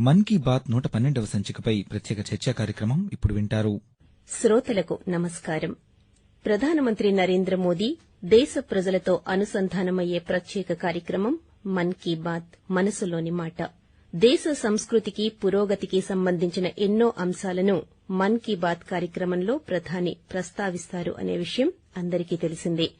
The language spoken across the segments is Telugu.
మన్ కీ బాత్ నూట పన్నెండవ సంచికపై ప్రత్యేక చర్చా కార్యక్రమం ఇప్పుడు వింటారు. శ్రోతలకు నమస్కారం. ప్రధానమంత్రి నరేంద్ర మోదీ దేశ ప్రజలతో అనుసంధానమయ్యే ప్రత్యేక కార్యక్రమం మన్ కీ బాత్ మనసులోని మాట. దేశ సంస్కృతికి పురోగతికి సంబంధించిన ఎన్నో అంశాలను మన్ కీ బాత్ కార్యక్రమంలో ప్రధాని ప్రస్తావిస్తారు అనే విషయం అందరికీ తెలిసిందే.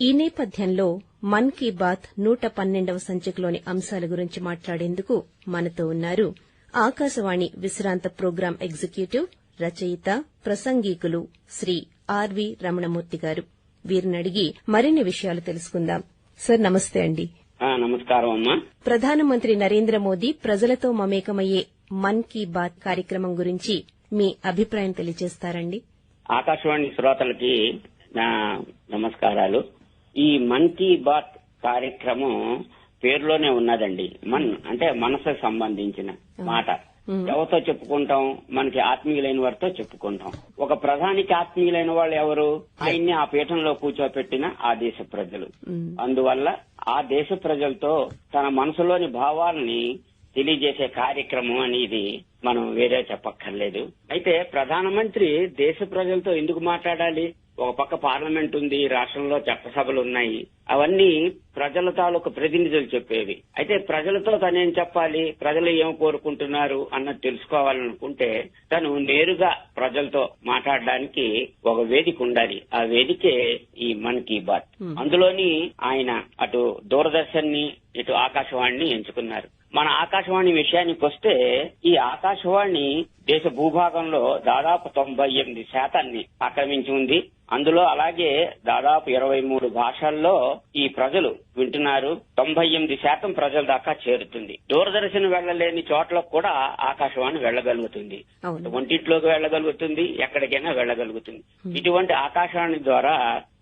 ఈ నేపథ్యంలో మన్ కీ బాత్ నూట పన్నెండవ సంచికలోని అంశాల గురించి మాట్లాడేందుకు మనతో ఉన్నారు ఆకాశవాణి విశ్రాంత ప్రోగ్రాం ఎగ్జిక్యూటివ్ రచయిత ప్రసంగీకులు శ్రీ ఆర్వి రమణమూర్తి గారు. వీరిని అడిగి మరిన్ని విషయాలు తెలుసుకుందాం. సార్ నమస్తే అండి. నమస్కారం అమ్మా. ప్రధానమంత్రి నరేంద్ర మోదీ ప్రజలతో మమేకమయ్యే మన్ కీ బాత్ కార్యక్రమం గురించి మీ అభిప్రాయం తెలియజేస్తారండి. ఆకాశవాణి శ్రోతలకి నా నమస్కారాలు. ఈ మన్ కీ బాత్ కార్యక్రమం పేరులోనే ఉన్నదండి. మన్ అంటే మనసుకు సంబంధించిన మాట. ఎవరితో చెప్పుకుంటాం? మనకి ఆత్మీయులైన వారితో చెప్పుకుంటాం. ఒక ప్రధానికి ఆత్మీయులైన వాళ్ళు ఎవరు? ఆయన్ని ఆ పీఠంలో కూర్చోపెట్టిన ఆ దేశ ప్రజలు. అందువల్ల ఆ దేశ ప్రజలతో తన మనసులోని భావాల్ని తెలియజేసే కార్యక్రమం అనేది మనం వేరే చెప్పక్కర్లేదు. అయితే ప్రధానమంత్రి దేశ ప్రజలతో ఎందుకు మాట్లాడాలి? ఒక పక్క పార్లమెంట్ ఉంది రాష్ట్రంలో చట్టసభలు ఉన్నాయి అవన్నీ ప్రజల తాలూకు ప్రతినిధులు చెప్పేవి. అయితే ప్రజలతో తనేం చెప్పాలి? ప్రజలు ఏం కోరుకుంటున్నారు అన్నది తెలుసుకోవాలనుకుంటే తను నేరుగా ప్రజలతో మాట్లాడడానికి ఒక వేదిక ఉండాలి. ఆ వేదికే ఈ మన్ కీ బాత్. అందులోని ఆయన అటు దూరదర్శన్ని ఇటు ఆకాశవాణిని ఎంచుకున్నారు. మన ఆకాశవాణి విషయానికి వస్తే ఈ ఆకాశవాణి దేశ భూభాగంలో దాదాపు తొంభై ఎనిమిది శాతాన్ని ఆక్రమించి ఉంది. అందులో అలాగే దాదాపు ఇరవై మూడు భాషల్లో ఈ ప్రజలు వింటున్నారు. తొంభై ఎనిమిది శాతం ప్రజల దాకా చేరుతుంది. దూరదర్శన్ వెళ్ళలేని చోట్లకు కూడా ఆకాశవాణి వెళ్ళగలుగుతుంది వంటింట్లోకి వెళ్ళగలుగుతుంది ఎక్కడికైనా వెళ్ళగలుగుతుంది ఇటువంటి ఆకాశవాణి ద్వారా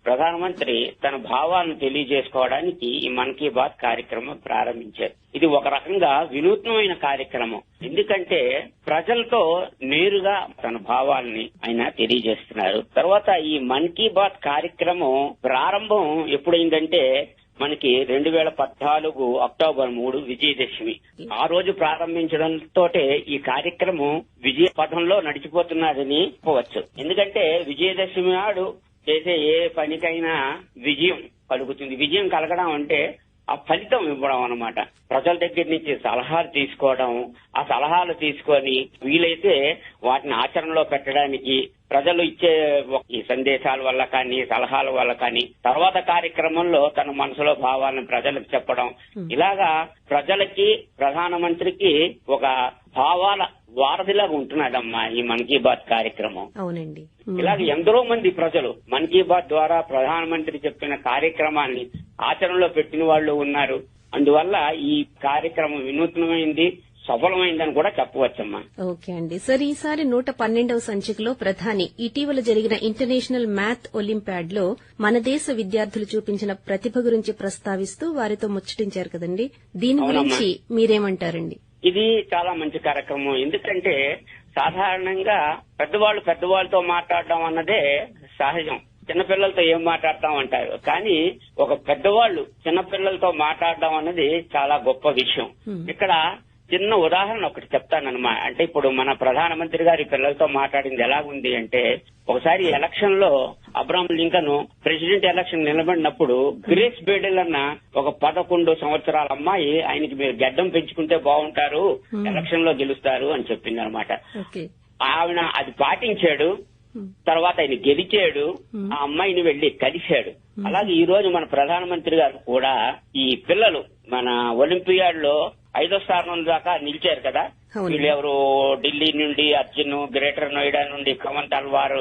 ప్రధానమంత్రి తన భావాలను తెలియజేసుకోవడానికి ఈ మన్ కీ బాత్ కార్యక్రమం ప్రారంభించారు. ఇది ఒక రకంగా వినూత్నమైన కార్యక్రమం. ఎందుకంటే ప్రజలతో నేరుగా తన భావాల్ని ఆయన తెలియజేస్తున్నారు. తర్వాత ఈ మన్ కీ బాత్ కార్యక్రమం ప్రారంభం ఎప్పుడైందంటే మనకి రెండు వేల పద్నాలుగు అక్టోబర్ మూడు విజయదశమి. ఆ రోజు ప్రారంభించడంతో ఈ కార్యక్రమం విజయ పథంలో నడిచిపోతున్నదని చెప్పవచ్చు. ఎందుకంటే విజయదశమి నాడు చేసే ఏ పనికైనా విజయం కలుగుతుంది. విజయం కలగడం అంటే ఆ ఫలితం ఇవ్వడం అన్నమాట. ప్రజల దగ్గర నుంచి సలహాలు తీసుకోవడం ఆ సలహాలు తీసుకొని వీలైతే వాటిని ఆచరణలో పెట్టడానికి ప్రజలు ఇచ్చే ఈ సందేశాల వల్ల కానీ సలహాల వల్ల కానీ తర్వాత కార్యక్రమంలో తన మనసులో భావాలను ప్రజలకు చెప్పడం. ఇలాగా ప్రజలకి ప్రధానమంత్రికి ఒక భావాల వారధిలాగా ఉంటున్నాడమ్మా ఈ మన్ కీ బాత్ కార్యక్రమం. అవునండి. ఇలాగ ఎందరో మంది ప్రజలు మన్ కీ బాత్ ద్వారా ప్రధానమంత్రి చెప్పిన కార్యక్రమాన్ని ఆచరణలో పెట్టిన వాళ్ళు ఉన్నారు. అందువల్ల ఈ కార్యక్రమం వినూత్నమైంది సఫలమైందని కూడా చెప్పవచ్చమ్మా. ఓకే అండి. సార్ ఈసారి నూట పన్నెండవ సంచికలో ప్రధాని ఇటీవల జరిగిన ఇంటర్నేషనల్ మ్యాథ్ ఒలింపియాడ్లో మన దేశ విద్యార్థులు చూపించిన ప్రతిభ గురించి ప్రస్తావిస్తూ వారితో ముచ్చటించారు కదండి. దీని. గురించి మీరేమంటారండి? ఇది చాలా మంచి కార్యక్రమం. ఎందుకంటే సాధారణంగా పెద్దవాళ్ళు పెద్దవాళ్ళతో మాట్లాడడం అన్నదే సహజం. చిన్నపిల్లలతో ఏం మాట్లాడతాం అంటారు. కానీ ఒక పెద్దవాళ్ళు చిన్నపిల్లలతో మాట్లాడడం అన్నది చాలా గొప్ప విషయం. ఇక్కడ చిన్న ఉదాహరణ ఒకటి చెప్తానన్నమాట అంటే ఇప్పుడు మన ప్రధానమంత్రి గారి పిల్లలతో మాట్లాడింది ఎలాగుంది అంటే ఒకసారి ఎలక్షన్లో అబ్రాహం లింకన్ ప్రెసిడెంట్ ఎలక్షన్ నిలబడినప్పుడు గ్రేస్ బేడెల్ అన్న ఒక పదకొండు సంవత్సరాల అమ్మాయి ఆయనకి మీరు గడ్డం పెంచుకుంటే బాగుంటారు ఎలక్షన్లో గెలుస్తారు అని చెప్పింది అనమాట ఆవిడ అది పాటించాడు తర్వాత ఆయన గెలిచాడు ఆ అమ్మాయిని వెళ్ళి కలిశాడు. అలాగే ఈ రోజు మన ప్రధానమంత్రి గారు కూడా ఈ పిల్లలు మన ఒలింపియాడ్లో ఐదో స్థానం దాకా నిలిచారు కదా. వీళ్ళు ఎవరు ఢిల్లీ నుండి అర్జున్ గ్రేటర్ నోయిడా నుండి కమన్ తల్వార్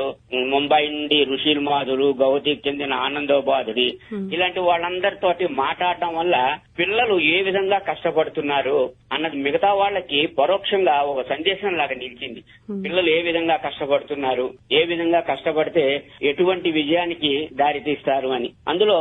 ముంబై నుండి రుషిల్ మాధురు గౌతీకి చెందిన ఆనందోబాధుడి ఇలాంటి వాళ్ళందరితోటి మాట్లాడడం వల్ల పిల్లలు ఏ విధంగా కష్టపడుతున్నారు అన్నది మిగతా వాళ్ళకి పరోక్షంగా ఒక సందేశం లాగా నిలిచింది. పిల్లలు ఏ విధంగా కష్టపడుతున్నారు? ఏ విధంగా కష్టపడితే ఎటువంటి విజయానికి దారి తీస్తారు అని. అందులో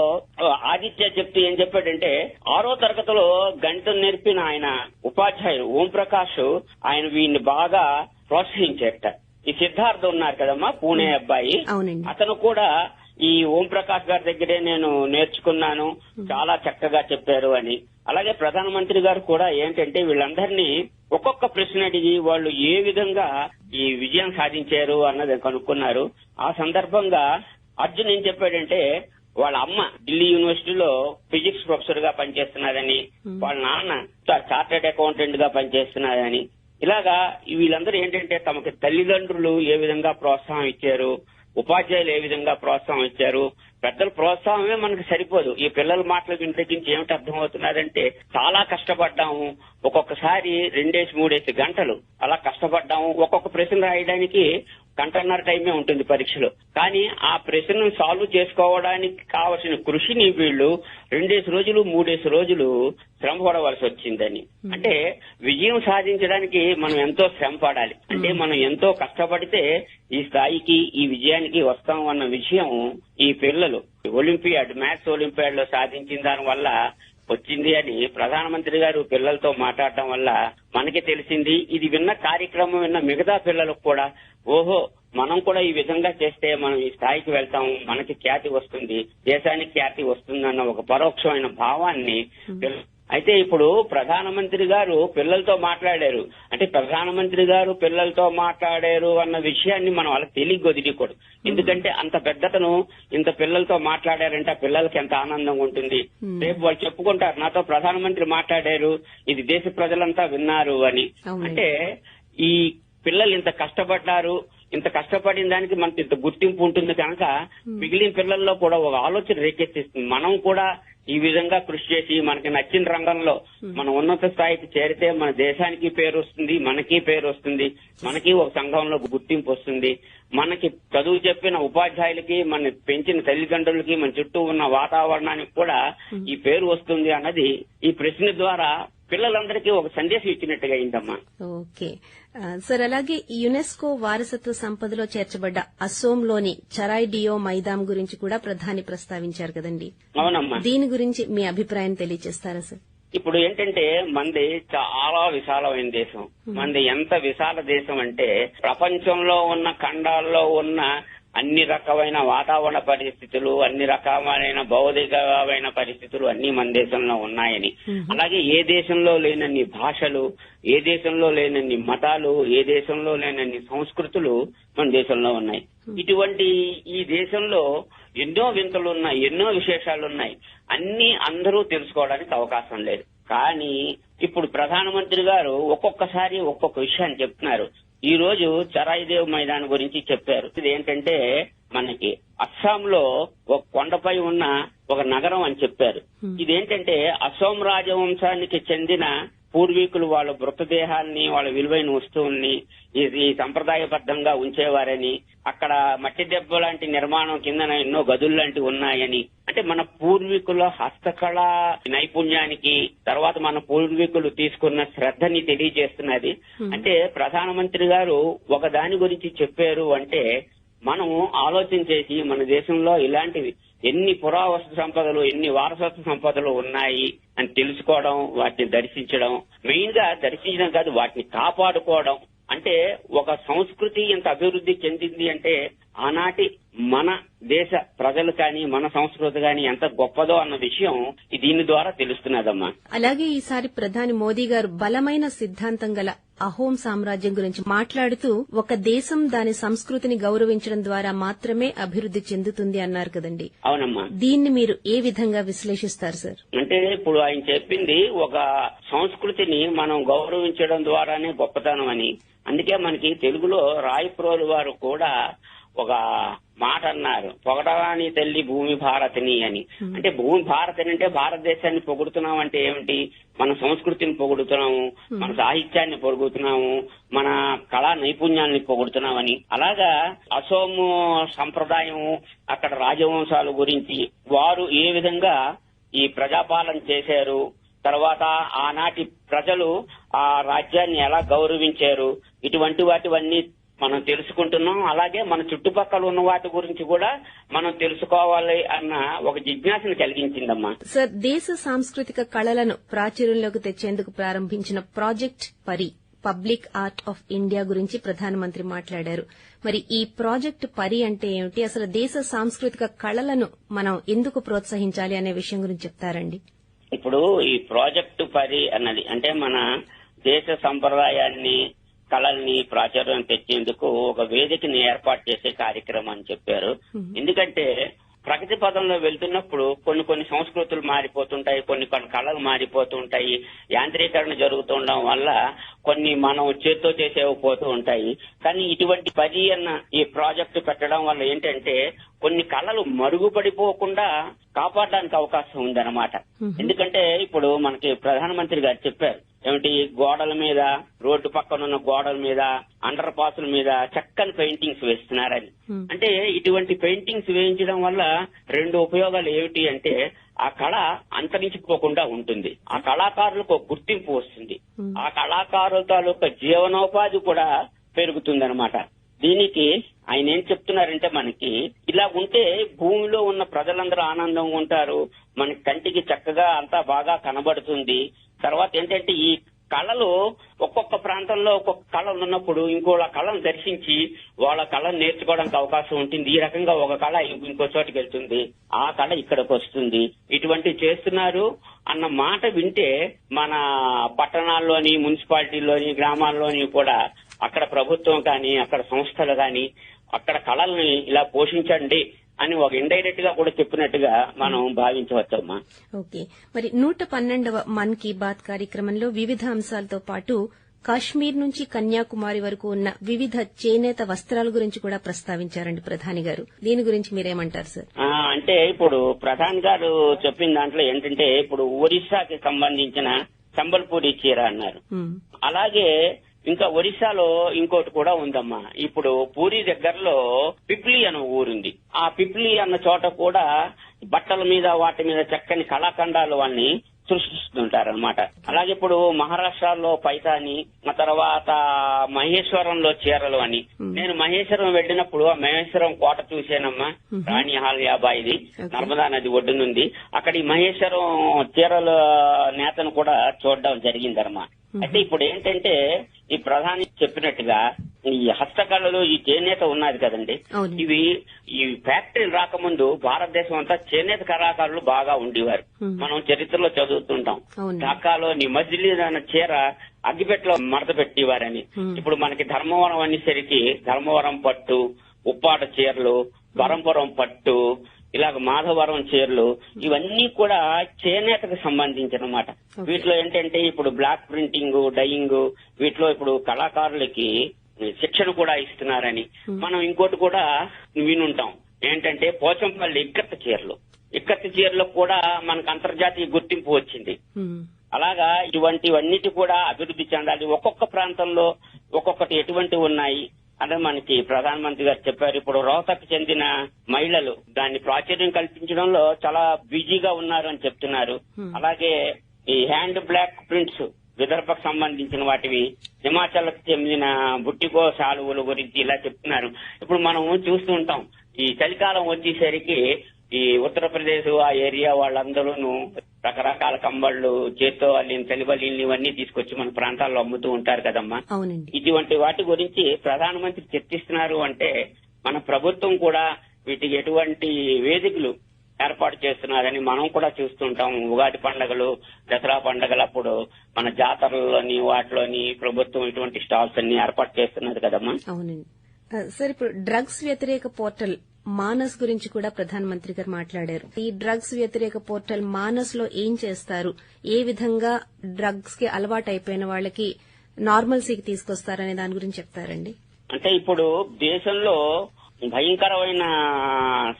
ఆదిత్య చెప్తూ ఏం చెప్పాడంటే ఆరో తరగతిలో గణితం నేర్పిన ఆయన ఉపాధ్యాయుడు ఓం ప్రకాష్ ఆయన వీడిని బాగా ప్రోత్సహించేట. ఈ సిద్ధార్థ ఉన్నారు కదమ్మా పూణే అబ్బాయి. అతను కూడా ఈ ఓం ప్రకాష్ గారి దగ్గరే నేను నేర్చుకున్నాను చాలా చక్కగా చెప్పారు అని. అలాగే ప్రధానమంత్రి గారు కూడా ఏంటంటే వీళ్ళందరినీ ఒక్కొక్క ప్రశ్న అడిగి వాళ్ళు ఏ విధంగా ఈ విజయం సాధించారు అన్నది కనుక్కున్నారు. ఆ సందర్భంగా అర్జున్ ఏం చెప్పాడంటే వాళ్ళ అమ్మ ఢిల్లీ యూనివర్సిటీలో ఫిజిక్స్ ప్రొఫెసర్గా పనిచేస్తున్నారని వాళ్ళ నాన్న చార్టెడ్ అకౌంటెంట్గా పనిచేస్తున్నారని. ఇలాగా వీళ్ళందరూ ఏంటంటే తమకి తల్లిదండ్రులు ఏ విధంగా ప్రోత్సాహం ఇచ్చారు ఉపాధ్యాయులు ఏ విధంగా ప్రోత్సాహం ఇచ్చారు పెద్దల ప్రోత్సాహమే మనకు సరిపోదు. ఈ పిల్లల మాటలు వింటకించి ఏమిటి అర్థమవుతున్నారంటే చాలా కష్టపడ్డాము ఒక్కొక్కసారి రెండేసి మూడేసి గంటలు అలా కష్టపడ్డాము ఒక్కొక్క ప్రశ్న రాయడానికి గంటన్నర టైమే ఉంటుంది పరీక్షలో. కానీ ఆ ప్రశ్నను సాల్వ్ చేసుకోవడానికి కావలసిన కృషిని వీళ్ళు రెండేసి రోజులు మూడేసి రోజులు శ్రమ పడవలసి వచ్చిందని. అంటే విజయం సాధించడానికి మనం ఎంతో శ్రమ పడాలి. అంటే మనం ఎంతో కష్టపడితే ఈ స్థాయికి ఈ విజయానికి వస్తాం అన్న విషయం ఈ పిల్లలు. ఒలింపియాడ్ మ్యాథ్స్ ఒలింపియాడ్లో సాధించిన దాని వల్ల వచ్చింది అని ప్రధానమంత్రి గారు పిల్లలతో మాట్లాడటం వల్ల మనకి తెలిసింది. ఇది విన్న కార్యక్రమం విన్న మిగతా పిల్లలకు కూడా ఓహో మనం కూడా ఈ విధంగా చేస్తే మనం ఈ స్థాయికి వెళ్తాం మనకి ఖ్యాతి వస్తుంది దేశానికి ఖ్యాతి వస్తుందన్న ఒక పరోక్షమైన భావాన్ని అయితే ఇప్పుడు ప్రధానమంత్రి గారు పిల్లలతో మాట్లాడారు. అంటే ప్రధానమంత్రి గారు పిల్లలతో మాట్లాడారు అన్న విషయాన్ని మనం వాళ్ళకి తెలియ వదిలికూడదు ఎందుకంటే అంత పెద్దతను ఇంత పిల్లలతో మాట్లాడారంటే ఆ పిల్లలకి ఎంత ఆనందంగా ఉంటుంది. రేపు వాళ్ళు చెప్పుకుంటారు నాతో ప్రధానమంత్రి మాట్లాడారు ఇది దేశ ప్రజలంతా విన్నారు అని. అంటే ఈ పిల్లలు ఇంత కష్టపడ్డారు ఇంత కష్టపడిన దానికి మనకి ఇంత గుర్తింపు ఉంటుంది కనుక మిగిలిన పిల్లల్లో కూడా ఒక ఆలోచన రేకెత్తిస్తుంది. మనం కూడా ఈ విధంగా కృషి చేసి మనకి నచ్చిన రంగంలో మన ఉన్నత స్థాయికి చేరితే మన దేశానికి పేరు వస్తుంది మనకి పేరు వస్తుంది మనకి ఒక సంఘంలో గుర్తింపు వస్తుంది. మనకి చదువు చెప్పిన ఉపాధ్యాయులకి మన పెంచిన తల్లిదండ్రులకి మన చుట్టూ ఉన్న వాతావరణానికి కూడా ఈ పేరు వస్తుంది అన్నది ఈ ప్రశ్న ద్వారా పిల్లలందరికీ ఒక సందేశం ఇచ్చినట్టుగా అయిందమ్మా. ఓకే. సార్ అలాగే యునెస్కో వారసత్వ సంపదలో చేర్చబడ్డ అసోంలోని చరాయ్ డియో మైదాం గురించి కూడా ప్రధాని ప్రస్తావించారు కదండి. అవునమ్మా. దీని గురించి మీ అభిప్రాయం తెలియజేస్తారా సార్? ఇప్పుడు ఏంటంటే మంది చాలా విశాలమైన దేశం. మంది ఎంత విశాల దేశం అంటే ప్రపంచంలో ఉన్న ఖండాల్లో ఉన్న అన్ని రకమైన వాతావరణ పరిస్థితులు అన్ని రకమైన భౌతికమైన పరిస్థితులు అన్ని మన దేశంలో ఉన్నాయని. అలాగే ఏ దేశంలో లేనన్ని భాషలు ఏ దేశంలో లేనన్ని మతాలు ఏ దేశంలో లేనన్ని సంస్కృతులు మన దేశంలో ఉన్నాయి. ఇటువంటి ఈ దేశంలో ఎన్నో వింతలు ఉన్నాయి ఎన్నో విశేషాలు ఉన్నాయి. అన్ని అందరూ తెలుసుకోవడానికి అవకాశం లేదు. కానీ ఇప్పుడు ప్రధానమంత్రి గారు ఒక్కొక్కసారి ఒక్కొక్క విషయాన్ని చెప్తున్నారు. ఈ రోజు చరాయిదేవ్ మైదాన్ గురించి చెప్పారు. ఇది ఏంటంటే మనకి అస్సాంలో ఒక కొండపై ఉన్న ఒక నగరం అని చెప్పారు. ఇదేంటంటే అసోం రాజవంశానికి చెందిన పూర్వీకులు వాళ్ళ మృతదేహాల్ని వాళ్ళ విలువైన వస్తువుల్ని ఇది సంప్రదాయబద్ధంగా ఉంచేవారని అక్కడ మట్టి దెబ్బ లాంటి నిర్మాణం కింద ఎన్నో గదులు లాంటివి ఉన్నాయని అంటే మన పూర్వీకుల హస్తకళ నైపుణ్యానికి తర్వాత మన పూర్వీకులు తీసుకున్న శ్రద్ధని తెలియజేస్తున్నది. అంటే ప్రధానమంత్రి గారు ఒక దాని గురించి చెప్పారు అంటే మనం ఆలోచన చేసి మన దేశంలో ఇలాంటివి. ఎన్ని పురావస్తు సంపదలు ఎన్ని వారసత్వ సంపదలు ఉన్నాయి అని తెలుసుకోవడం వాటిని దర్శించడం. మెయిన్గా దర్శించడం కాదు వాటిని కాపాడుకోవడం. అంటే ఒక సంస్కృతి ఎంత అభివృద్ధి చెందింది అంటే ఆనాటి మన దేశ ప్రజలు కానీ మన సంస్కృతి కానీ ఎంత గొప్పదో అన్న విషయం దీని ద్వారా తెలుస్తున్నదమ్మా. అలాగే ఈసారి ప్రధాని మోదీ గారు బలమైన సిద్ధాంతం గల అహోం సామ్రాజ్యం గురించి మాట్లాడుతూ ఒక దేశం దాని సంస్కృతిని గౌరవించడం ద్వారా మాత్రమే అభివృద్ది చెందుతుంది అన్నారు కదండి. అవునమ్మా. దీన్ని మీరు ఏ విధంగా విశ్లేషిస్తారు సార్? అంటే ఇప్పుడు ఆయన చెప్పింది ఒక సంస్కృతిని మనం గౌరవించడం ద్వారానే గొప్పతనం అని. అందుకే మనకి తెలుగులో రాయప్రోలు వారు కూడా ఒక మాట అన్నారు. పొగడరాని తల్లి భూమి భారతిని అని. అంటే భూమి భారతిని అంటే భారతదేశాన్ని పొగుడుతున్నాం అంటే ఏమిటి? మన సంస్కృతిని పొగుడుతున్నాము మన సాహిత్యాన్ని పొగుడుతున్నాము మన కళా నైపుణ్యాన్ని పొగుడుతున్నామని అలాగా అసోము సంప్రదాయం అక్కడ రాజవంశాల గురించి వారు ఏ విధంగా ఈ ప్రజాపాలన చేశారు? తర్వాత ఆనాటి ప్రజలు ఆ రాజ్యాన్ని ఎలా గౌరవించారు? ఇటువంటి వాటివన్నీ మనం తెలుసుకుంటున్నాం. అలాగే మన చుట్టుపక్కల ఉన్న వాటి గురించి కూడా మనం తెలుసుకోవాలి అన్న ఒక జిజ్ఞాసను కలిగించిందమ్మా. సార్ దేశ సాంస్కృతిక కళలను ప్రాచుర్యంలోకి తెచ్చేందుకు ప్రారంభించిన ప్రాజెక్ట్ పరి పబ్లిక్ ఆర్ట్ ఆఫ్ ఇండియా గురించి ప్రధానమంత్రి మాట్లాడారు. మరి ఈ ప్రాజెక్ట్ పరి అంటే ఏమిటి? అసలు దేశ సాంస్కృతిక కళలను మనం ఎందుకు ప్రోత్సహించాలి అనే విషయం గురించి చెప్తారండి. ఇప్పుడు ఈ ప్రాజెక్టు పరి అన్నది అంటే మన దేశ సంప్రదాయాన్ని కళల్ని ప్రాచుర్యం తెచ్చేందుకు ఒక వేదికని ఏర్పాటు చేసే కార్యక్రమం అని చెప్పారు. ఎందుకంటే ప్రగతి పదంలో వెళ్తున్నప్పుడు కొన్ని కొన్ని సంస్కృతులు మారిపోతుంటాయి కొన్ని కొన్ని కళలు మారిపోతుంటాయి యాంత్రీకరణ జరుగుతుండడం వల్ల కొన్ని మనం చేత్తో చేసేవి పోతూ ఉంటాయి. కానీ ఇటువంటి పది అన్న ఈ ప్రాజెక్టు పెట్టడం వల్ల ఏంటంటే కొన్ని కళలు మరుగుపడిపోకుండా కాపాడడానికి అవకాశం ఉందన్నమాట. ఎందుకంటే ఇప్పుడు మనకి ప్రధానమంత్రి గారు చెప్పారు. ఏమిటి? గోడల మీద రోడ్డు పక్కన ఉన్న గోడల మీద అండర్ పాసుల మీద చక్కని పెయింటింగ్స్ వేస్తున్నారని. అంటే ఇటువంటి పెయింటింగ్స్ వేయించడం వల్ల రెండు ఉపయోగాలు ఏమిటి అంటే ఆ కళ అంతరించిపోకుండా ఉంటుంది. ఆ కళాకారులకు ఒక గుర్తింపు వస్తుంది. ఆ కళాకారుల తాలూకా జీవనోపాధి కూడా పెరుగుతుందన్నమాట. దీనికి ఆయన ఏం చెప్తున్నారంటే మనకి ఇలా ఉంటే భూమిలో ఉన్న ప్రజలందరూ ఆనందంగా ఉంటారు. మన కంటికి చక్కగా అంతా బాగా కనబడుతుంది. తర్వాత ఏంటంటే ఈ కళలు ఒక్కొక్క ప్రాంతంలో ఒక్కొక్క కళ ఉన్నప్పుడు ఇంకోళ్ళ కళను దర్శించి వాళ్ళ కళను నేర్చుకోవడానికి అవకాశం ఉంటుంది. ఈ రకంగా ఒక కళ ఇంకో చోటికి వెళ్తుంది. ఆ కళ ఇక్కడికి వస్తుంది. ఇటువంటి చేస్తున్నారు అన్న మాట వింటే మన పట్టణాల్లోని మున్సిపాలిటీలోని గ్రామాల్లోని కూడా అక్కడ ప్రభుత్వం కానీ అక్కడ సంస్థలు కానీ అక్కడ కళల్ని ఇలా పోషించండి. అని ఒక ఇండైరెక్ట్గా కూడా చెప్పినట్టుగా మనం భావించవచ్చమ్మా. ఓకే. మరి నూట పన్నెండవ మన్ కీ బాత్ కార్యక్రమంలో వివిధ అంశాలతో పాటు కాశ్మీర్ నుంచి కన్యాకుమారి వరకు ఉన్న వివిధ చేనేత వస్త్రాల గురించి కూడా ప్రస్తావించారండి ప్రధాని గారు. దీని గురించి మీరేమంటారు సార్? అంటే ఇప్పుడు ప్రధాన్ గారు చెప్పిన దాంట్లో ఏంటంటే ఇప్పుడు ఒరిస్సాకి సంబంధించిన సంబల్పూరి చీర అన్నారు. ఉమ్, అలాగే ఇంకా ఒరిస్సాలో ఇంకోటి కూడా ఉందమ్మా. ఇప్పుడు పూరి దగ్గరలో పిప్లి అనే ఊరుంది. ఆ పిప్లి అన్న చోట కూడా బట్టల మీద వాటి మీద చక్కని కళాఖండాలు వాళ్ళని సృష్టిస్తుంటారనమాట అలాగే ఇప్పుడు మహారాష్ట్రలో పైతాని ఆ తర్వాత మహేశ్వరంలో చీరలు అని. నేను మహేశ్వరం వెళ్ళినప్పుడు ఆ మహేశ్వరం కోట చూశానమ్మా. రాణి హాల్ యాబాయిది నర్మదా నది ఒడ్డునుంది. అక్కడ ఈ మహేశ్వరం చీరల నేతను కూడా చూడడం జరిగిందన్నమాట. అయితే ఇప్పుడు ఏంటంటే ఈ ప్రధాని చెప్పినట్టుగా ఈ హస్తకళలు ఈ చేనేత ఉన్నది కదండి. ఇవి ఈ ఫ్యాక్టరీలు రాకముందు భారతదేశం అంతా చేనేత కళాకారులు బాగా ఉండేవారు. మనం చరిత్రలో చదువుతుంటాం. ఢాకాలో మజిలీ అన్న చీర అగ్గిపెట్టలో మడత పెట్టేవారని. ఇప్పుడు మనకి ధర్మవరం అనేసరికి ధర్మవరం పట్టు ఉప్పాడ చీరలు వరంపురం పట్టు ఇలాగ మాధవరం చీరలు ఇవన్నీ కూడా చేనేతకు సంబంధించిన అన్నమాట Okay. వీటిలో ఏంటంటే ఇప్పుడు బ్లాక్ ప్రింటింగ్ డయింగ్ వీటిలో ఇప్పుడు కళాకారులకి శిక్షణ కూడా ఇస్తున్నారని. మనం ఇంకోటి కూడా వినుంటాం. ఏంటంటే పోచంపల్లి ఇక్కత్త చీరలు. ఇక్కత్త చీరలకు కూడా మనకు అంతర్జాతీయ గుర్తింపు వచ్చింది. ఉమ్, అలాగా ఇటువంటివన్నిటి కూడా అభివృద్ధి చెందాలి. ఒక్కొక్క ప్రాంతంలో ఒక్కొక్కటి ఎటువంటి ఉన్నాయి? అంటే మనకి ప్రధానమంత్రి గారు చెప్పారు ఇప్పుడు రోహతకు చెందిన మహిళలు దాన్ని ప్రాచుర్యం కల్పించడంలో చాలా బిజీగా ఉన్నారు అని చెప్తున్నారు అలాగే ఈ హ్యాండ్ బ్లాక్ ప్రింట్స్ విదర్భకు సంబంధించిన వాటివి హిమాచల్కి చెందిన బుట్టికో సాలువుల గురించి ఇలా చెప్తున్నారు. ఇప్పుడు మనం చూస్తూ ఉంటాం ఈ చలికాలం వచ్చేసరికి ఈ ఉత్తరప్రదేశ్ ఆ ఏరియా వాళ్ళందరూను రకరకాల కంబళ్ళు చేత్తో అల్లిన చలిబల్లిని ఇవన్నీ తీసుకొచ్చి మన ప్రాంతాల్లో అమ్ముతూ ఉంటారు కదమ్మా. ఇటువంటి వాటి గురించి ప్రధానమంత్రి చర్చిస్తున్నారు అంటే మన ప్రభుత్వం కూడా వీటికి ఎటువంటి వేదికలు ఏర్పాటు చేస్తున్నారని మనం కూడా చూస్తుంటాం. ఉగాది పండగలు దసరా పండగలప్పుడు మన జాతరల్లోని వాటిలోని ప్రభుత్వం ఇటువంటి స్టాల్స్ అన్ని ఏర్పాటు చేస్తున్నది కదమ్మా. సార్ ఇప్పుడు డ్రగ్స్ వ్యతిరేక పోర్టల్ మానస్ గురించి కూడా ప్రధానమంత్రి గారు మాట్లాడారు. ఈ డ్రగ్స్ వ్యతిరేక పోర్టల్ మానస్లో ఏం చేస్తారు? ఏ విధంగా డ్రగ్స్కి అలవాటు అయిపోయిన వాళ్ళకి నార్మల్సీకి తీసుకొస్తారనే దాని గురించి చెప్తారండి. అంటే ఇప్పుడు దేశంలో భయంకరమైన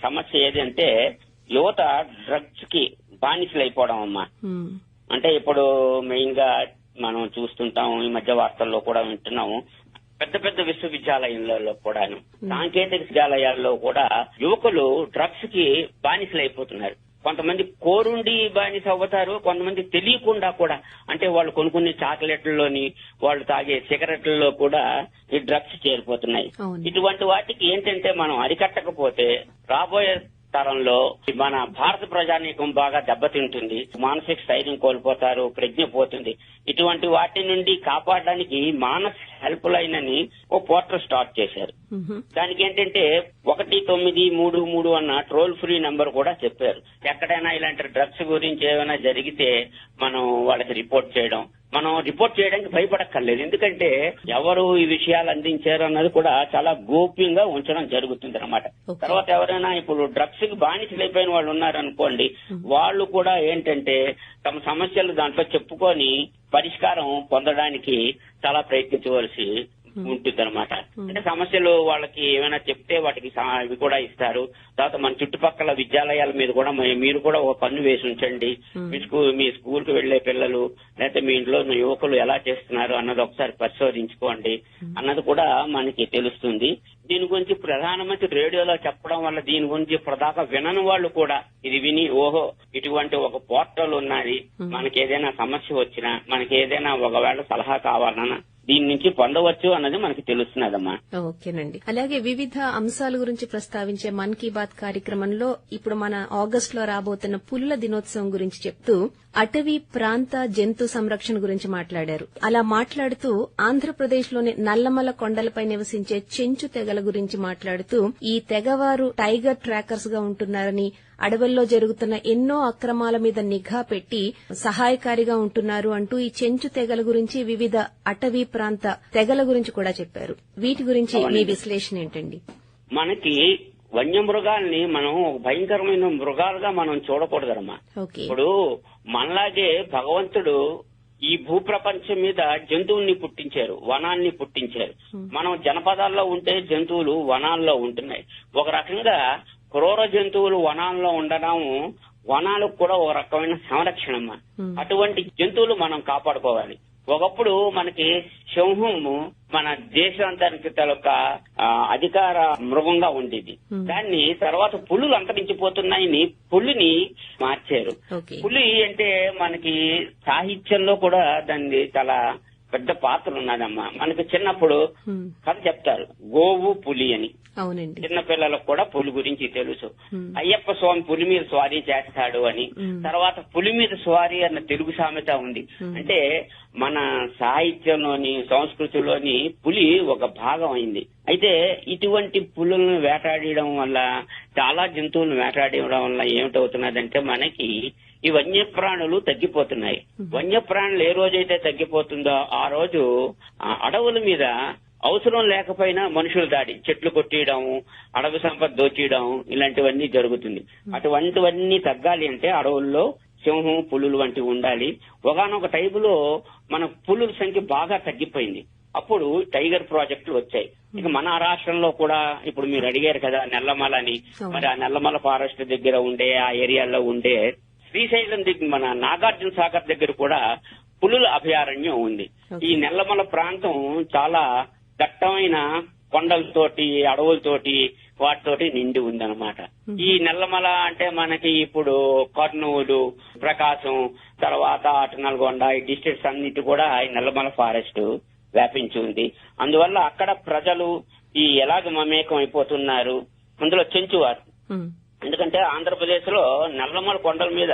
సమస్య ఏదంటే యువత డ్రగ్స్కి బానిసలు అయిపోవడం అమ్మా అంటే ఇప్పుడు మెయిన్గా మనం చూస్తుంటాం ఈ మధ్య వార్తల్లో కూడా వింటున్నాము. పెద్ద పెద్ద విశ్వవిద్యాలయాలలో కూడాను సాంకేతిక విద్యాలయాల్లో కూడా యువకులు డ్రగ్స్కి బానిసలు అయిపోతున్నారు కొంతమంది కోరుండి బానిస అవుతారు కొంతమంది తెలియకుండా కూడా అంటే వాళ్ళు కొనుక్కునే చాక్లెట్లలోని వాళ్ళు తాగే సిగరెట్లలో కూడా ఈ డ్రగ్స్ చేరిపోతున్నాయి. ఇటువంటి వాటికి ఏంటంటే మనం అరికట్టకపోతే రాబోయే తరంలో మన భారత ప్రజానీకం బాగా దెబ్బతింటుంది. మానసిక స్థైర్యం కోల్పోతారు ప్రజ్ఞ పోతుంది. ఇటువంటి వాటి నుండి కాపాడడానికి మానస్ హెల్ప్ లైన్ అని ఓ పోర్టల్ స్టార్ట్ చేశారు. దానికి ఏంటంటే ఒకటి తొమ్మిది మూడు మూడు అన్న ట్రోల్ ఫ్రీ నంబర్ కూడా చెప్పారు. ఎక్కడైనా ఇలాంటి డ్రగ్స్ గురించి ఏమైనా జరిగితే మనం వాళ్ళకి రిపోర్ట్ చేయడం మనం రిపోర్ట్ చేయడానికి భయపడక్కర్లేదు. ఎందుకంటే ఎవరు ఈ విషయాలు అందించారు అన్నది కూడా చాలా గోప్యంగా ఉంచడం జరుగుతుంది అనమాట. తర్వాత ఎవరైనా ఇప్పుడు డ్రగ్స్కి బానిసలైపోయిన వాళ్ళు ఉన్నారనుకోండి వాళ్ళు కూడా ఏంటంటే తమ సమస్యలు దాంట్లో చెప్పుకొని పరిష్కారం పొందడానికి చాలా ప్రయత్నించవలసి ఉంటుంది అనమాట అంటే సమస్యలు వాళ్ళకి ఏమైనా చెప్తే వాటికి అవి కూడా ఇస్తారు. తర్వాత మన చుట్టుపక్కల విద్యాలయాల మీద కూడా మీరు కూడా ఒక పన్ను వేసి ఉంచండి. మీ స్కూల్ మీ స్కూల్కు వెళ్ళే పిల్లలు లేకపోతే మీ ఇంట్లో యువకులు ఎలా చేస్తున్నారు అన్నది ఒకసారి పరిశోధించుకోండి అన్నది కూడా మనకి తెలుస్తుంది. దీని గురించి ప్రధానమంత్రి రేడియోలో చెప్పడం వల్ల దీని గురించి ఇప్పటిదాకా వినని వాళ్ళు కూడా ఇది విని ఓహో ఇటువంటి ఒక పోర్టల్ ఉన్నది. మనకి ఏదైనా సమస్య వచ్చినా మనకి ఏదైనా ఒకవేళ సలహా కావాలన్నా దీని నుంచి పొందవచ్చు అన్నది మనకి తెలుస్తున్నదమ్మా. ఓకేనండి. అలాగే వివిధ అంశాల గురించి ప్రస్తావించే మన్ కీ బాత్ కార్యక్రమంలో ఇప్పుడు మన ఆగస్ట్లో రాబోతున్న పులుల దినోత్సవం గురించి చెప్తూ అటవీ ప్రాంత జంతు సంరక్షణ గురించి మాట్లాడారు. అలా మాట్లాడుతూ ఆంధ్రప్రదేశ్లోని నల్లమల కొండలపై నివసించే చెంచు తెగల గురించి మాట్లాడుతూ ఈ తెగవారు టైగర్ ట్రాకర్స్గా ఉంటున్నారని అడవుల్లో జరుగుతున్న ఎన్నో అక్రమాల మీద నిఘా పెట్టి సహాయకారిగా ఉంటున్నారు అంటూ ఈ చెంచు తెగల గురించి వివిధ అటవీ ప్రాంత తెగల గురించి కూడా చెప్పారు. వీటి గురించి మీ విశ్లేషణ ఏంటండి? మనకి వన్యమృగాల్ని మనం ఒక భయంకరమైన మృగాలుగా మనం చూడకూడదమ్మా ఓకే. ఇప్పుడు మనలాగే భగవంతుడు ఈ భూప్రపంచం మీద జంతువుల్ని పుట్టించారు వనాన్ని పుట్టించారు. మనం జనపదాల్లో ఉంటే జంతువులు వనాల్లో ఉంటున్నాయి. ఒక రకంగా క్రూర జంతువులు వనాల్లో ఉండడం వనాలకు కూడా ఒక రకమైన సంరక్షణమ్మ. అటువంటి జంతువులు మనం కాపాడుకోవాలి. ఒకప్పుడు మనకి సింహము మన దేశాంతరికి తలొక అధికార మృగంగా ఉండేది. దాన్ని తర్వాత పులులు అంతరించిపోతున్నాయని పులిని మార్చారు. పులి అంటే మనకి సాహిత్యంలో కూడా దాన్ని చాలా పెద్ద పాత్ర ఉన్నదమ్మా. మనకి చిన్నప్పుడు. కథ చెప్తారు. గోవు పులి అని. అవునండి. చిన్న పిల్లలకు కూడా పులి గురించి తెలుసు. అయ్యప్ప స్వామి పులి మీద స్వారీ చేస్తాడు అని. తర్వాత పులి మీద స్వారీ అన్న తెలుగు సామెత ఉంది. అంటే మన సాహిత్యంలోని సంస్కృతిలోని పులి ఒక భాగం అయింది. అయితే ఇటువంటి పులులను వేటాడడం వల్ల చాలా జంతువులను వేటాడడం వల్ల ఏమిటవుతున్నదంటే మనకి ఈ వన్యప్రాణులు తగ్గిపోతున్నాయి. వన్యప్రాణులు ఏ రోజైతే తగ్గిపోతుందో ఆ రోజు అడవుల మీద అవసరం లేకపోయినా మనుషుల దాడి. చెట్లు కొట్టేయడం అడవి సంపద దోచేయడం ఇలాంటివన్నీ జరుగుతుంది. అటువంటివన్నీ తగ్గాలి అంటే అడవుల్లో సింహం పులులు వంటివి ఉండాలి. ఒకనొక టైపులో మన పులుల సంఖ్య బాగా తగ్గిపోయింది. అప్పుడు టైగర్ ప్రాజెక్టులు వచ్చాయి. ఇక మన రాష్ట్రంలో కూడా ఇప్పుడు మీరు అడిగారు కదా నెల్లమల అని. మరి ఆ నెల్లమల ఫారెస్ట్ దగ్గర ఉండే ఆ ఏరియాలో ఉండే శ్రీశైలం దగ్గర మన నాగార్జున సాగర్ దగ్గర కూడా పులుల అభయారణ్యం ఉంది. ఈ నెల్లమల ప్రాంతం చాలా దట్టమైన కొండలతోటి అడవులతోటి వాటితోటి నిండి ఉందన్నమాట. ఈ నెల్లమల అంటే మనకి ఇప్పుడు కర్నూలు ప్రకాశం తర్వాత అటు నల్గొండ ఈ డిస్ట్రిక్ట్స్ అన్నిటి కూడా ఈ నెల్లమల ఫారెస్ట్ వ్యాపించి ఉంది. అందువల్ల అక్కడ ప్రజలు ఈ ఎలాగ మమేకం అయిపోతున్నారు? అందులో చెంచువారు. ఎందుకంటే ఆంధ్రప్రదేశ్లో నల్లమల కొండల మీద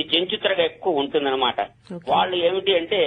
ఈ చెంచుత్రగా ఎక్కువ ఉంటుందన్నమాట. వాళ్ళు ఏమిటి అంటే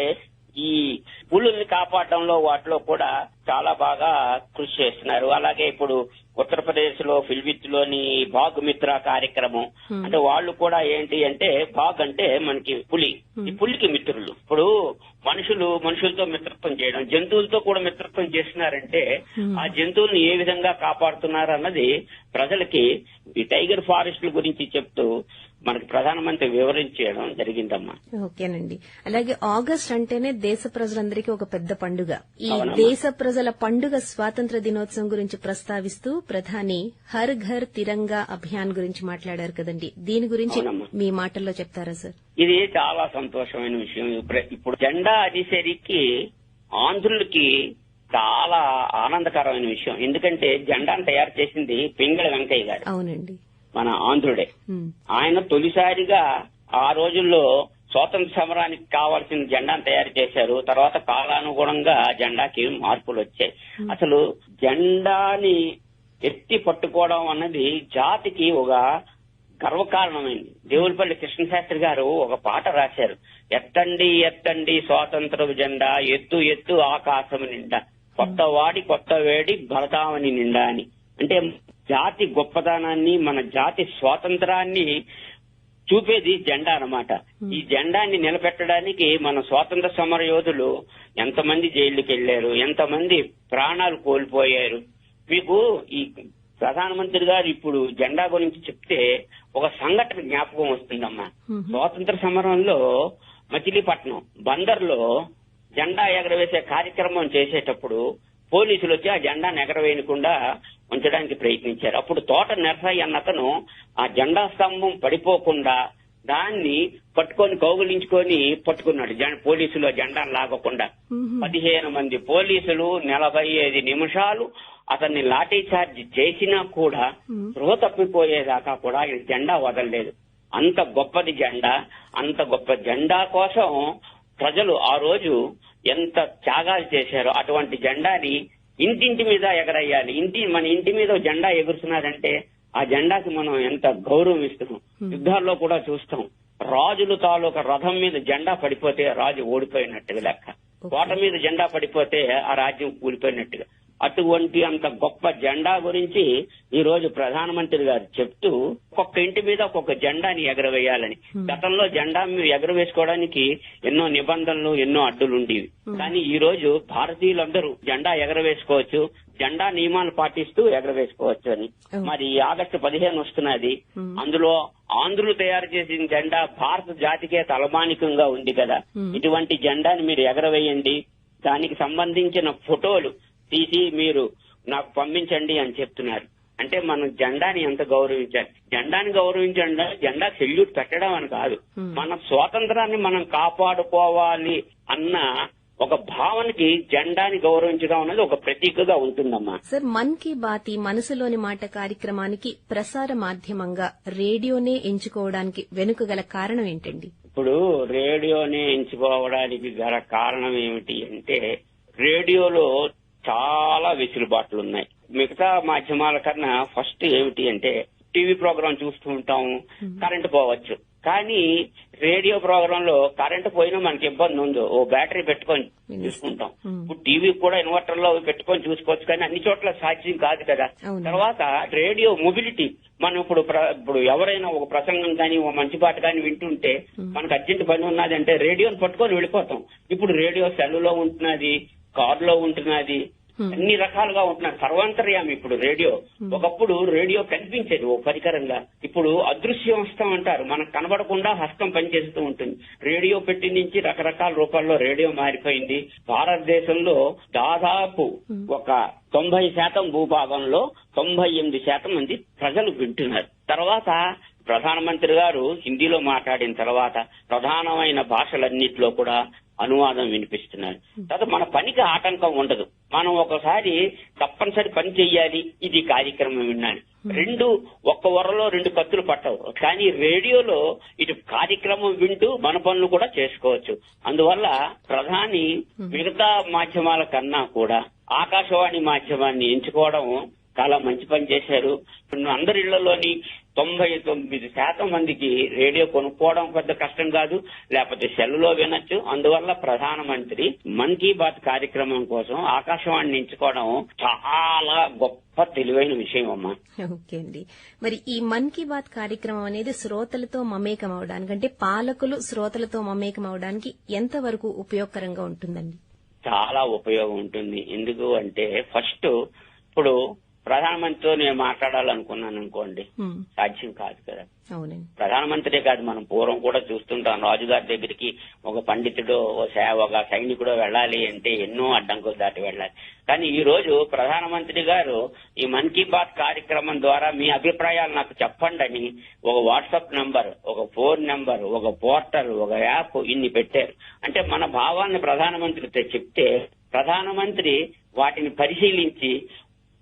ఈ పులుల్ని కాపాడడంలో వాటిలో కూడా చాలా బాగా కృషి చేస్తున్నారు. అలాగే ఇప్పుడు ఉత్తరప్రదేశ్లో ఫిల్విత్లోని బాగ్ మిత్ర కార్యక్రమం అంటే వాళ్ళు కూడా ఏంటి అంటే బాగ్ అంటే మనకి పులి. ఈ పులికి మిత్రులు. ఇప్పుడు మనుషులు మనుషులతో మిత్రత్వం చేయడం జంతువులతో కూడా మిత్రత్వం చేస్తున్నారంటే ఆ జంతువుల్ని ఏ విధంగా కాపాడుతున్నారు అన్నది ప్రజలకి ఈ టైగర్ ఫారెస్ట్ల గురించి చెప్తూ మనకి ప్రధానమంత్రి వివరించడం జరిగిందమ్మా. ఓకేనండి. అలాగే ఆగస్ట్ అంటేనే దేశ ప్రజలందరికీ ఒక పెద్ద పండుగ. ఈ. దేశ ప్రజల పండుగ స్వాతంత్ర దినోత్సవం గురించి ప్రస్తావిస్తూ ప్రధాని హర్ ఘర్ తిరంగా అభియాన్ గురించి మాట్లాడారు కదండి. దీని గురించి. మీ మాటల్లో చెప్తారా సార్? ఇది చాలా సంతోషమైన విషయం. ఇప్పుడు- జెండా అధిసరికి ఆంధ్రులకి చాలా ఆనందకరమైన విషయం. ఎందుకంటే జెండాను తయారు చేసింది పింగళ వెంకయ్య గారు. అవునండి. మన ఆంధ్రుడే. ఆయన తొలిసారిగా ఆ రోజుల్లో స్వాతంత్ర సమరానికి కావాల్సిన జెండాను తయారు చేశారు. తర్వాత కాలానుగుణంగా జెండాకి మార్పులు వచ్చాయి అసలు జెండాని ఎత్తి పట్టుకోవడం అన్నది జాతికి ఒక గర్వకారణమైంది. దేవులపల్లి కృష్ణశాస్త్రి గారు ఒక పాట రాశారు. ఎత్తండి ఎత్తండి స్వాతంత్ర జెండా ఎత్తు ఎత్తు ఆకాశం నిండా. కొత్త వాడి కొత్త వేడి భరతామని నిండా అని. అంటే జాతి గొప్పతనాన్ని మన జాతి స్వాతంత్రాన్ని చూపేది జెండా అన్నమాట. ఈ జెండాని నిలబెట్టడానికి మన స్వాతంత్ర సమర యోధులు ఎంతమంది జైలుకి వెళ్ళారు ఎంతమంది ప్రాణాలు కోల్పోయారు. మీకు ఈ ప్రధానమంత్రి గారు ఇప్పుడు జెండా గురించి చెప్తే ఒక సంఘటన జ్ఞాపకం వస్తుందమ్మా. స్వాతంత్ర సమరంలో మచిలీపట్నం బందర్లో జెండా ఎగరవేసే కార్యక్రమం చేసేటప్పుడు పోలీసులు వచ్చి ఆ జెండాను ఎగరవేయకుండా ఉంచడానికి ప్రయత్నించారు. అప్పుడు తోట నరసయ్య అన్న అతను ఆ జెండా స్తంభం పడిపోకుండా దాన్ని పట్టుకొని కౌగులించుకొని పట్టుకున్నాడు పోలీసులు జెండాను లాగకుండా. పదిహేను మంది పోలీసులు నలభై ఐదు నిమిషాలు అతన్ని లాఠీ చార్జ్ చేసినా కూడా స్పృహ తప్పిపోయేదాకా కూడా ఆయన జెండా వదలలేదు. అంత గొప్పది జెండా అంత గొప్ప జెండా కోసం ప్రజలు ఆ రోజు ఎంత త్యాగాలు చేశారో అటువంటి జెండాని ఇంటింటి మీద ఎగరేయాలి ఇంటి మన ఇంటి మీద జెండా ఎగురుతున్నదంటే ఆ జెండాకి మనం ఎంత గౌరవం ఇస్తున్నాం. యుద్ధాల్లో కూడా చూస్తాం. రాజులు తాలూకా రథం మీద జెండా పడిపోతే రాజు ఓడిపోయినట్టుగా లెక్క. కోట మీద జెండా పడిపోతే ఆ రాజ్యం కూలిపోయినట్టుగా. అటువంటి అంత గొప్ప జెండా గురించి ఈ రోజు ప్రధానమంత్రి గారు చెప్తూ ఒక్కొక్క ఇంటి మీద ఒక్కొక్క జెండాని ఎగరవేయాలని. గతంలో జెండా మీరు ఎగరవేసుకోవడానికి ఎన్నో నిబంధనలు ఎన్నో అడ్డులు ఉండేవి కానీ ఈ రోజు భారతీయులందరూ జెండా ఎగరవేసుకోవచ్చు జెండా నియమాలు పాటిస్తూ ఎగరవేసుకోవచ్చు అని. మరి ఆగస్టు పదిహేను వస్తున్నది. అందులో ఆంధ్రులు తయారు చేసిన జెండా భారత జాతికే తలమానికంగా ఉంది కదా. ఇటువంటి జెండాని మీరు ఎగరవేయండి. దానికి సంబంధించిన ఫోటోలు తీసి మీరు నాకు పంపించండి అని చెప్తున్నారు. అంటే మనం జెండాని ఎంత గౌరవించాలి? జెండాని గౌరవించండి జెండా సెల్యూట్ పెట్టడం అని కాదు. మన స్వాతంత్రాన్ని మనం కాపాడుకోవాలి అన్న ఒక భావనకి జెండాని గౌరవించడం అనేది ఒక ప్రతీకగా ఉంటుందమ్మా. సార్ మన్ కీ బాత్ ఈ మనసులోని మాట కార్యక్రమానికి ప్రసార మాధ్యమంగా రేడియోనే ఎంచుకోవడానికి వెనుక గల కారణం ఏంటండి? ఇప్పుడు రేడియోని ఎంచుకోవడానికి గల కారణం ఏమిటి అంటే రేడియోలో చాలా వెసులుబాట్లు ఉన్నాయి. మిగతా మాధ్యమాల కన్నా ఫస్ట్ ఏమిటి అంటే టీవీ ప్రోగ్రాం చూస్తూ ఉంటాం కరెంట్ పోవచ్చు. కానీ రేడియో ప్రోగ్రామ్లో కరెంట్ పోయినా మనకి ఇబ్బంది ఉందో ఓ బ్యాటరీ పెట్టుకొని చూసుకుంటాం. ఇప్పుడు టీవీ కూడా ఇన్వర్టర్లో పెట్టుకొని చూసుకోవచ్చు కానీ అన్ని చోట్ల సాధ్యం కాదు కదా. తర్వాత రేడియో మొబిలిటీ. మనం ఇప్పుడు ఇప్పుడు ఎవరైనా ఒక ప్రసంగం కానీ ఒక మంచి పాట కానీ వింటుంటే మనకు అర్జెంట్ పని ఉన్నది అంటే రేడియోని పట్టుకొని వెళ్ళిపోతాం. ఇప్పుడు రేడియో సెల్లులో ఉంటున్నది కారులో ఉంటున్నది. అన్ని రకాలుగా ఉంటున్నారు సర్వాంతర్యామి ఇప్పుడు రేడియో. ఒకప్పుడు రేడియో కనిపించేది ఓ పరికరంగా. ఇప్పుడు అదృశ్యం హస్తం అంటారు మనకు కనబడకుండా హస్తం పనిచేస్తూ ఉంటుంది. రేడియో పెట్టి నుంచి రకరకాల రూపాల్లో రేడియో మారిపోయింది. భారతదేశంలో దాదాపు ఒక తొంభై శాతం భూభాగంలో తొంభై ఎనిమిది శాతం మంది ప్రజలు వింటున్నారు. తర్వాత ప్రధానమంత్రి గారు హిందీలో మాట్లాడిన తర్వాత ప్రధానమైన భాషలన్నిటిలో కూడా అనువాదం వినిపిస్తున్నారు తర్వాత మన పనికి ఆటంకం ఉండదు. మనం ఒకసారి తప్పనిసరి పని చెయ్యాలి. ఇది కార్యక్రమం విన్నాను. రెండు ఒక్క వరలో రెండు కత్తులు పట్టవు. కానీ రేడియోలో ఇటు కార్యక్రమం వింటూ మన పనులు కూడా చేసుకోవచ్చు. అందువల్ల ప్రధాని మిగతా మాధ్యమాల కన్నా కూడా ఆకాశవాణి మాధ్యమాన్ని ఎంచుకోవడం చాలా మంచి పని చేశారు. అందరి ఇళ్ళలోని తొంభై తొమ్మిది శాతం మందికి రేడియో కొనుక్కోవడం పెద్ద కష్టం కాదు లేకపోతే సెల్లులో వినొచ్చు. అందువల్ల ప్రధానమంత్రి మన్ కీ బాత్ కార్యక్రమం కోసం ఆకాశవాణిని ఎంచుకోవడం చాలా గొప్ప తెలివైన విషయం అమ్మా. ఓకే అండి. మరి ఈ మన్ కీ బాత్ కార్యక్రమం అనేది శ్రోతలతో మమేకం అవడానికి అంటే పాలకులు శ్రోతలతో మమేకం అవడానికి ఎంతవరకు ఉపయోగకరంగా ఉంటుందండి? చాలా ఉపయోగం ఉంటుంది. ఎందుకు అంటే ఫస్ట్ ఇప్పుడు ప్రధానమంత్రితో నేను మాట్లాడాలనుకున్నాను అనుకోండి సాధ్యం కాదు కదా. ప్రధానమంత్రే కాదు మనం పూర్వం కూడా చూస్తుంటాం. రాజుగారి దగ్గరికి ఒక పండితుడు ఓ సే- ఒక సైనికుడు వెళ్ళాలి అంటే ఎన్నో అడ్డంకులు దాటి వెళ్ళాలి. కానీ ఈ రోజు ప్రధానమంత్రి గారు ఈ మన్ కీ బాత్ కార్యక్రమం ద్వారా మీ అభిప్రాయాలు నాకు చెప్పండి అని ఒక వాట్సాప్ నంబర్ ఒక ఫోన్ నంబర్ ఒక పోర్టల్ ఒక యాప్ ఇన్ని పెట్టారు. అంటే మన భావాన్ని ప్రధానమంత్రితో చెప్తే ప్రధానమంత్రి వాటిని పరిశీలించి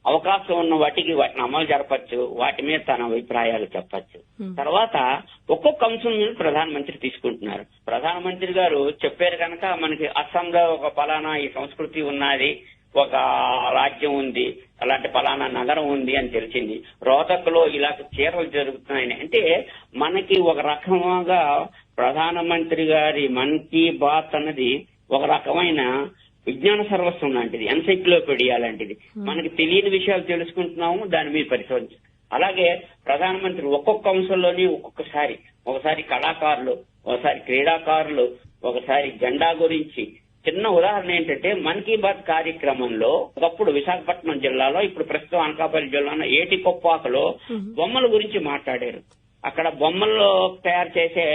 అవకాశం ఉన్న వాటికి వాటిని అమలు జరపచ్చు వాటి మీద తన అభిప్రాయాలు చెప్పచ్చు. తర్వాత ఒక్కొక్క అంశం మీద ప్రధానమంత్రి తీసుకుంటున్నారు. ప్రధానమంత్రి గారు చెప్పారు కనుక మనకి అస్సాంలో ఒక ఫలానా ఈ సంస్కృతి ఉన్నది ఒక రాజ్యం ఉంది అలాంటి పలానా నగరం ఉంది అని తెలిసింది. రోహతక్లో ఇలా చీరలు జరుగుతున్నాయని. అంటే మనకి ఒక రకంగా ప్రధానమంత్రి గారి మన్ కీ బాత్ అన్నది ఒక రకమైన విజ్ఞాన సర్వస్వం లాంటిది ఎన్సైక్లోపీడియా లాంటిది. మనకి తెలియని విషయాలు తెలుసుకుంటున్నాము దాని మీద పరిశోధించ. అలాగే ప్రధానమంత్రి ఒక్కొక్క అంశంలోని ఒక్కొక్కసారి ఒకసారి కళాకారులు ఒకసారి క్రీడాకారులు ఒకసారి జెండా గురించి చిన్న ఉదాహరణ ఏంటంటే మన్ కీ బాత్ కార్యక్రమంలో ఒకప్పుడు విశాఖపట్నం జిల్లాలో ఇప్పుడు ప్రస్తుతం అనకాపల్లి జిల్లాలో ఏటికొప్పాకలో బొమ్మల గురించి మాట్లాడారు. అక్కడ బొమ్మల్లో తయారు చేసే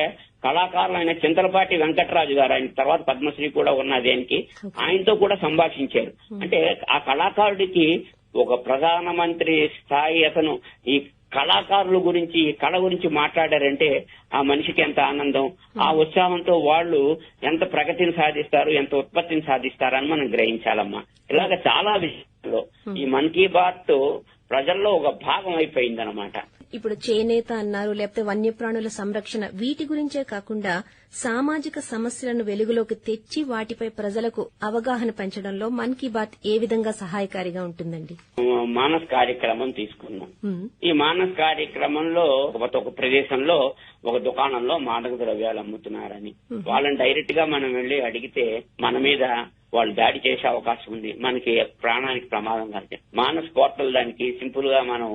కళాకారులైన చింతలపాటి వెంకటరాజు గారు ఆయన తర్వాత పద్మశ్రీ కూడా ఉన్న దేనికి ఆయనతో కూడా సంభాషించారు. అంటే ఆ కళాకారుడికి ఒక ప్రధానమంత్రి స్థాయి అతను ఈ కళాకారుల గురించి ఈ కళ గురించి మాట్లాడారంటే ఆ మనిషికి ఎంత ఆనందం ఆ ఉత్సాహంతో వాళ్ళు ఎంత ప్రగతిని సాధిస్తారు ఎంత ఉత్పత్తిని సాధిస్తారని మనం గ్రహించాలమ్మా. ఇలాగ చాలా విషయాల్లో ఈ మన్ కీ బాత్ ప్రజల్లో ఒక భాగం అయిపోయిందనమాట ఇప్పుడు చేనేత అన్నారు లేకపోతే వన్యప్రాణుల సంరక్షణ వీటి గురించే కాకుండా సామాజిక సమస్యలను వెలుగులోకి తెచ్చి వాటిపై ప్రజలకు అవగాహన పెంచడంలో మన్ కీ బాత్ ఏ విధంగా సహాయకారిగా ఉంటుందండి? మానస్ కార్యక్రమం తీసుకున్నాం ఈ మానస్ కార్యక్రమంలో ఒక ఒక ప్రదేశంలో ఒక దుకాణంలో మాదక ద్రవ్యాలు అమ్ముతున్నారని. వాళ్ళని డైరెక్ట్గా మనం వెళ్ళి అడిగితే మన మీద వాళ్ళు దాడి చేసే అవకాశం ఉంది. మనకి ప్రాణానికి ప్రమాదం కలిగే మానస్ పోర్టల్ దానికి సింపుల్గా మనం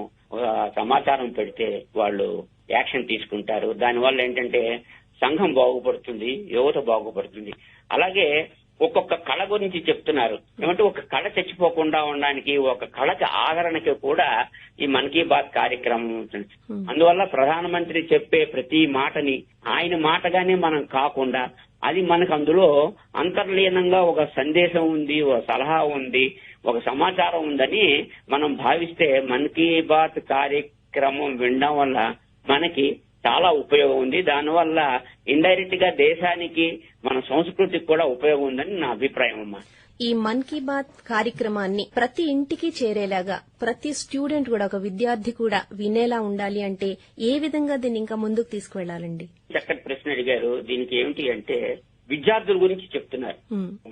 సమాచారం పెడితే వాళ్ళు యాక్షన్ తీసుకుంటారు. దానివల్ల ఏంటంటే సంఘం బాగుపడుతుంది యువత బాగుపడుతుంది. అలాగే ఒక్కొక్క కళ గురించి చెప్తున్నారు. ఏమంటే ఒక కళ చచ్చిపోకుండా ఉండడానికి ఒక కళకి ఆదరణకి కూడా ఈ మన్ కీ బాత్ కార్యక్రమం ఉంటుంది. అందువల్ల ప్రధానమంత్రి చెప్పే ప్రతి మాటని ఆయన మాటగానే మనం కాకుండా అది మనకు అందులో అంతర్లీనంగా ఒక సందేశం ఉంది ఒక సలహా ఉంది ఒక సమాచారం ఉందని మనం భావిస్తే మన్ కీ బాత్ కార్యక్రమం వినడం వల్ల మనకి చాలా ఉపయోగం ఉంది. దానివల్ల ఇండైరెక్ట్గా దేశానికి మన సంస్కృతికి కూడా ఉపయోగం ఉందని నా అభిప్రాయం అమ్మా. ఈ మన్ కీ బాత్ కార్యక్రమాన్ని ప్రతి ఇంటికి చేరేలాగా ప్రతి స్టూడెంట్ కూడా ఒక విద్యార్థి కూడా వినేలా ఉండాలి అంటే ఏ విధంగా దీన్ని ఇంకా ముందుకు తీసుకువెళ్ళాలండి చక్కటి ప్రశ్న అడిగారు. దీనికి ఏమిటి అంటే విద్యార్థుల గురించి చెప్తున్నారు.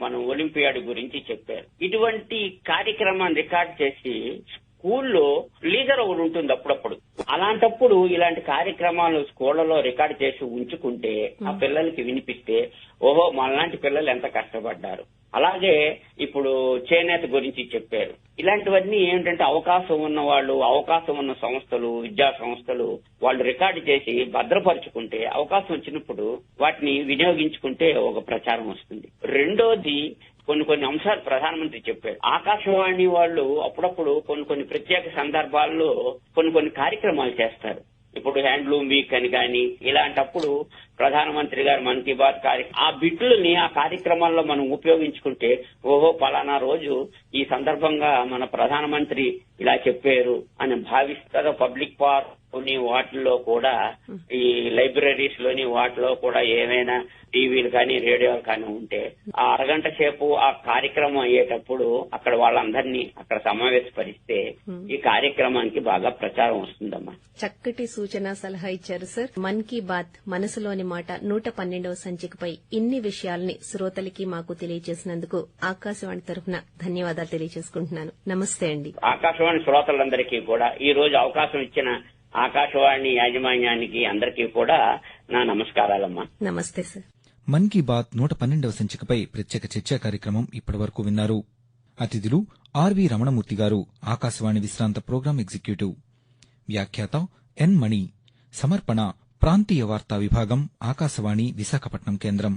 మనం ఒలింపియాడ్ గురించి చెప్పారు. ఇటువంటి కార్యక్రమాన్ని రికార్డ్ చేసి స్కూల్లో లీడర్ ఒకటి ఉంటుంది అప్పుడప్పుడు. అలాంటప్పుడు ఇలాంటి కార్యక్రమాలు స్కూళ్ళలో రికార్డ్ చేసి ఉంచుకుంటే ఆ పిల్లలకి వినిపిస్తే ఓహో మనలాంటి పిల్లలు ఎంత కష్టపడ్డారు. అలాగే ఇప్పుడు చేనేత గురించి చెప్పారు. ఇలాంటివన్నీ ఏంటంటే అవకాశం ఉన్న వాళ్ళు అవకాశం ఉన్న సంస్థలు విద్యా సంస్థలు వాళ్ళు రికార్డు చేసి భద్రపరుచుకుంటే అవకాశం వచ్చినప్పుడు వాటిని వినియోగించుకుంటే ఒక ప్రచారం వస్తుంది. రెండోది కొన్ని కొన్ని అంశాలు ప్రధానమంత్రి చెప్పారు. ఆకాశవాణి వాళ్ళు అప్పుడప్పుడు కొన్ని కొన్ని ప్రత్యేక సందర్భాల్లో కొన్ని కొన్ని కార్యక్రమాలు చేస్తారు. ఇప్పుడు హ్యాండ్లూమ్ వీక్ అని కానీ ఇలాంటప్పుడు ప్రధానమంత్రి గారు మన్ కీ బాత్ కార్యక్రమం ఆ బిట్లని ఆ కార్యక్రమాల్లో మనం ఉపయోగించుకుంటే ఓహో పలానా రోజు ఈ సందర్భంగా మన ప్రధానమంత్రి ఇలా చెప్పారు అని భావిస్తారు పబ్లిక్ పార్క్ కొన్ని వాటిల్లో కూడా ఈ లైబ్రరీస్లోని వాటిలో కూడా ఏమైనా టీవీలు కానీ రేడియోలు కానీ ఉంటే ఆ అరగంట సేపు ఆ కార్యక్రమం అయ్యేటప్పుడు అక్కడ వాళ్ళందరినీ అక్కడ సమావేశపరిస్తే ఈ కార్యక్రమానికి బాగా ప్రచారం వస్తుందమ్మా. చక్కటి సూచన సలహా ఇచ్చారు సార్. మన్ కీ బాత్ మనసులోని మాట నూట పన్నెండవ సంచికపై ఇన్ని విషయాల్ని శ్రోతలకి మాకు తెలియజేసినందుకు ఆకాశవాణి తరఫున ధన్యవాదాలు తెలియజేసుకుంటున్నాను. నమస్తే అండి. ఆకాశవాణి శ్రోతలందరికీ కూడా ఈ రోజు అవకాశం ఇచ్చిన ఆకాశవాణి యాజమాన్యానికి అందరికీ కూడా నా నమస్కారాలమ్మా. నమస్తే సార్. మన్ కీ బాత్ నూట పన్నెండవ సంచికపై ప్రత్యేక చర్చా కార్యక్రమం ఇప్పటివరకు విన్నారు. అతిథులు ఆర్వి రమణమూర్తి గారు ఆకాశవాణి విశ్రాంత ప్రోగ్రాం ఎగ్జిక్యూటివ్. వ్యాఖ్యాత ఎన్ మణి. సమర్పణ ప్రాంతీయ వార్తా విభాగం ఆకాశవాణి విశాఖపట్నం కేంద్రం.